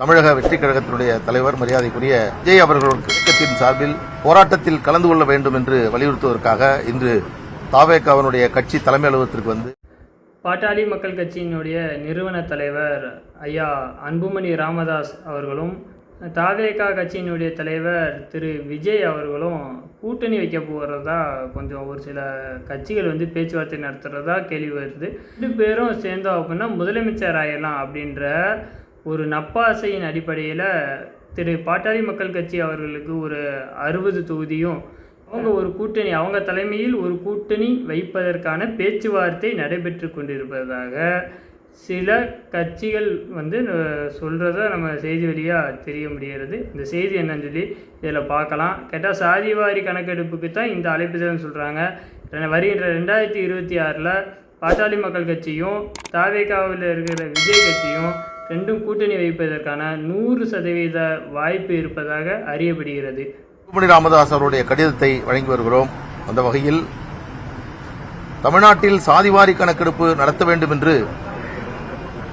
தமிழக வெற்றி கழகத்தினுடைய தலைவர் மரியாதைக்குரிய விஜய் அவர்களுக்கு இயக்கத்தின் சார்பில் போராட்டத்தில் கலந்து கொள்ள வேண்டும் என்று வலியுறுத்துவதற்காக இன்று தாவேக்காவனுடைய கட்சி தலைமை அலுவலகத்திற்கு வந்து பாட்டாளி மக்கள் கட்சியினுடைய நிறுவன தலைவர் ஐயா அன்புமணி ராமதாஸ் அவர்களும் தாவேகா கட்சியினுடைய தலைவர் திரு விஜய் அவர்களும் கூட்டணி வைக்க போகிறதா கொஞ்சம் ஒரு சில கட்சிகள் வந்து பேச்சுவார்த்தை நடத்துகிறதா கேள்வி வருது. ரெண்டு பேரும் சேர்ந்தோம் அப்படின்னா முதலமைச்சர் ஆயிடலாம் அப்படின்ற ஒரு நப்பாசையின் அடிப்படையில் திரு பாட்டாளி மக்கள் கட்சி அவர்களுக்கு ஒரு அறுபது தொகுதியும் அவங்க ஒரு கூட்டணி அவங்க தலைமையில் ஒரு கூட்டணி வைப்பதற்கான பேச்சுவார்த்தை நடைபெற்று கொண்டிருப்பதாக சில கட்சிகள் வந்து சொல்கிறத நம்ம செய்தி வழியாக தெரிய முடிகிறது. இந்த செய்தி என்னன்னு சொல்லி இதில் பார்க்கலாம். கேட்டால் சாதிவாரி கணக்கெடுப்புக்கு தான் இந்த அழைப்புதல்னு சொல்கிறாங்க வருகின்ற ரெண்டாயிரத்தி இருபத்தி ஆறில் பாட்டாளி மக்கள் கட்சியும் தாவேகாவில் இருக்கிற விஜய் கட்சியும் ரெண்டும் கூட்டணி வைப்பதற்கான நூறு சதவீத வாய்ப்பு இருப்பதாக அறியப்படுகிறது. அன்புமணி ராமதாஸ் அவருடைய கடிதத்தை வழங்கி வருகிறோம். அந்த வகையில் தமிழ்நாட்டில் சாதிவாரி கணக்கெடுப்பு நடத்த வேண்டும் என்று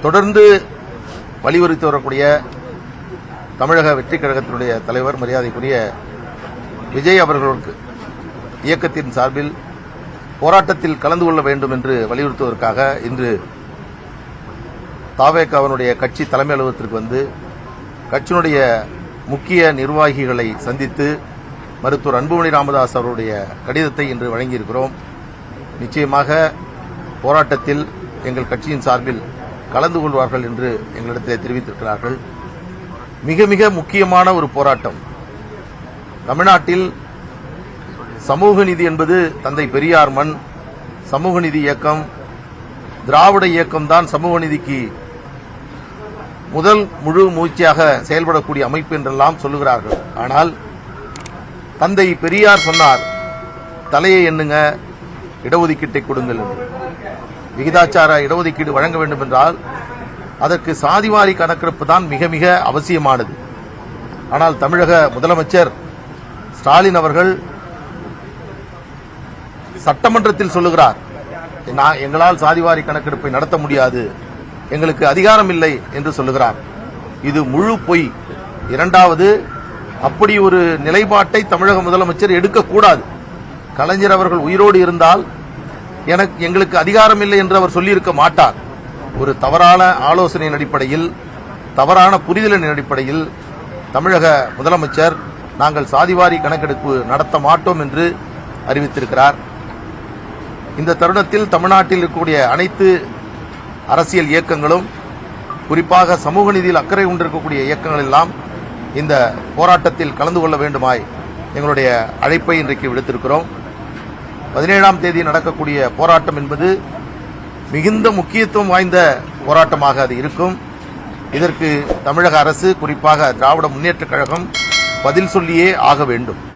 தொடர்ந்து வலியுறுத்தி வரக்கூடிய தமிழக வெற்றி கழகத்தினுடைய தலைவர் மரியாதைக்குரிய விஜய் அவர்களுக்கு இயக்கத்தின் சார்பில் போராட்டத்தில் கலந்து கொள்ள வேண்டும் என்று வலியுறுத்துவதற்காக இன்று தாவேக்காவினுடைய கட்சி தலைமை அலுவலகத்திற்கு வந்து கட்சியினுடைய முக்கிய நிர்வாகிகளை சந்தித்து மருத்துவர் அன்புமணி ராமதாஸ் அவருடைய கடிதத்தை இன்று வழங்கியிருக்கிறோம். நிச்சயமாக போராட்டத்தில் எங்கள் கட்சியின் சார்பில் கலந்து கொள்வார்கள் என்று எங்களிடத்தில் தெரிவித்திருக்கிறார்கள். மிக மிக முக்கியமான ஒரு போராட்டம். தமிழ்நாட்டில் சமூக நீதி என்பது தந்தை பெரியார் மண் சமூக நீதி இயக்கம் திராவிட இயக்கம்தான் சமூக நீதிக்கு முதல் முழு மூச்சியாக செயல்படக்கூடிய அமைப்பு என்றெல்லாம் சொல்லுகிறார்கள். ஆனால் தந்தை பெரியார் சொன்னார் தலையை எண்ணுங்க இடஒதுக்கீட்டை கொடுங்கள் என்று. விகிதாச்சார இடஒதுக்கீடு வழங்க வேண்டும் என்றால் அதற்கு சாதிவாரி கணக்கெடுப்பு தான் மிக மிக அவசியமானது. ஆனால் தமிழக முதலமைச்சர் ஸ்டாலின் அவர்கள் சட்டமன்றத்தில் சொல்லுகிறார் எங்களால் சாதிவாரி கணக்கெடுப்பை நடத்த முடியாது. எங்களுக்கு அதிகாரம் இல்லை என்று சொல்லுகிறார். இது முழு பொய். இரண்டாவது அப்படி ஒரு நிலைப்பாட்டை தமிழக முதலமைச்சர் எடுக்கக்கூடாது. கலைஞர் அவர்கள் உயிரோடு இருந்தால் எனக்கு எங்களுக்கு அதிகாரம் இல்லை என்று அவர் சொல்லியிருக்க மாட்டார். ஒரு தவறான ஆலோசனையின் அடிப்படையில் தவறான புரிதலின் அடிப்படையில் தமிழக முதலமைச்சர் நாங்கள் சாதிவாரி கணக்கெடுப்பு நடத்த மாட்டோம் என்று அறிவித்திருக்கிறார். இந்த தருணத்தில் தமிழ்நாட்டில் இருக்கக்கூடிய அனைத்து அரசியல் இயக்கங்களும் குறிப்பாக சமூக நீதியில் அக்கறை கொண்டிருக்கக்கூடிய இயக்கங்கள் எல்லாம் இந்த போராட்டத்தில் கலந்து கொள்ள வேண்டுமாய் எங்களுடைய அழைப்பை இன்றைக்கு விடுத்திருக்கிறோம். பதினேழாம் தேதி நடக்கக்கூடிய போராட்டம் என்பது மிகுந்த முக்கியத்துவம் வாய்ந்த போராட்டமாக அது இருக்கும். இதற்கு தமிழக அரசு குறிப்பாக திராவிட முன்னேற்றக் கழகம் பதில் சொல்லியே ஆக வேண்டும்.